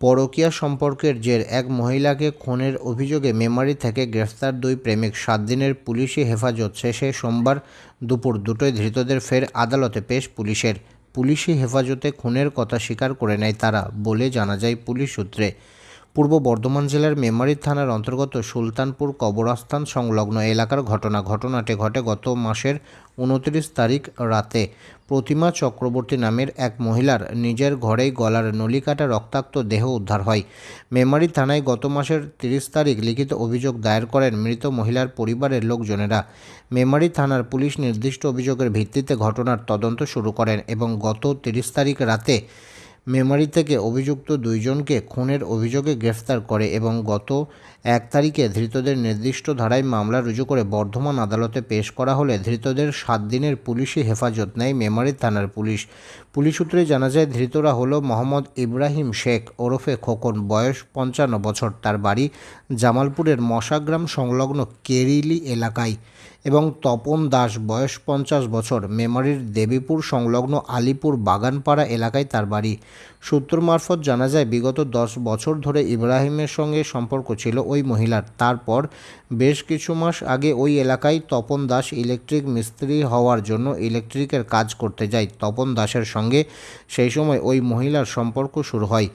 পরকীয়া সম্পর্কের জের এক মহিলাকে খুনের অভিযোগে মেমারি থেকে গ্রেফতার দুই প্রেমিক সাত দিনের পুলিশি হেফাজত শেষে সোমবার দুপুর দুটোয় ধৃতদের ফের আদালতে পেশ পুলিশের। পুলিশি হেফাজতে খুনের কথা স্বীকার করে নেয় তারা বলে জানা যায় পুলিশ সূত্রে। পূর্ব বর্ধমান জেলার মেমারি থানার অন্তর্গত সুলতানপুর কবরস্থান সংলগ্ন এলাকার ঘটনা ঘটনাটি ঘটে গত মাসের উনত্রিশ তারিখ রাতে। প্রতিমা চক্রবর্তী নামের এক মহিলার নিজের ঘরেই গলার নলিকাটা রক্তাক্ত দেহ উদ্ধার হয়। মেমারি থানায় গত মাসের তিরিশ তারিখ লিখিত অভিযোগ দায়ের করেন মৃত মহিলার পরিবারের লোকজনেরা। মেমারি থানার পুলিশ নির্দিষ্ট অভিযোগের ভিত্তিতে ঘটনার তদন্ত শুরু করেন এবং গত তিরিশ তারিখ রাতে মেমারি থেকে অভিযুক্ত দুইজনকে খুনের অভিযোগে গ্রেফতার করে এবং গত এক তারিখে ধৃতদের নির্দিষ্ট ধারায় মামলা রুজু করে বর্ধমান আদালতে পেশ করা হলে ধৃতদের সাত দিনের পুলিশি হেফাজত নেয় মেমারি থানার পুলিশ। পুলিশ সূত্রে জানা যায়, ধৃতরা হল মোহাম্মদ ইব্রাহিম শেখ ওরফে খোকন, বয়স পঞ্চান্ন বছর। তার বাড়ি জামালপুরের মশাগ্রাম সংলগ্ন কেরিলি এলাকায়। এবং তপন দাস বয়স পঞ্চাশ বছর। মেমারির দেবীপুর সংলগ্ন আলিপুর বাগানপাড়া এলাকায় তার বাড়ি। সূত্র মারফত জানা যায়, বিগত দশ বছর ধরে ইব্রাহিমের সঙ্গে সম্পর্ক ছিল ওই মহিলার। তারপর বেশ কিছু মাস আগে ওই এলাকায় তপন দাস ইলেকট্রিক মিস্ত্রি হওয়ার জন্য ইলেকট্রিকের কাজ করতে যায়। তপন দাসের সঙ্গে সেই সময় ওই মহিলার সম্পর্ক শুরু হয়।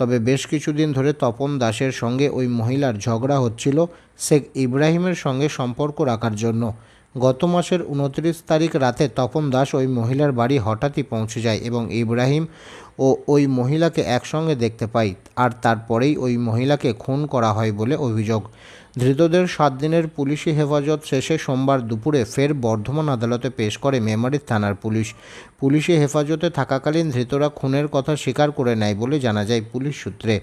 তবে বেশ কিছুদিন ধরে তপন দাসের সঙ্গে ওই মহিলার ঝগড়া হচ্ছিল শেখ ইব্রাহিমের সঙ্গে সম্পর্ক রাখার জন্য। গত মাসের উনত্রিশ তারিখ রাতে তপন দাস ওই মহিলার বাড়ি হঠাৎই পৌঁছে যায় এবং ইব্রাহিম ও ওই মহিলাকে একসঙ্গে দেখতে পাই আর তারপরেই ওই মহিলাকে খুন করা হয় বলে অভিযোগ। ধৃতদের সাত দিনের পুলিশি হেফাজত শেষে সোমবার দুপুরে ফের বর্ধমান আদালতে পেশ করে মেমারি থানার পুলিশ। পুলিশি হেফাজতে থাকাকালীন ধৃতরা খুনের কথা স্বীকার করে নেয় বলে জানা যায় পুলিশ সূত্রে।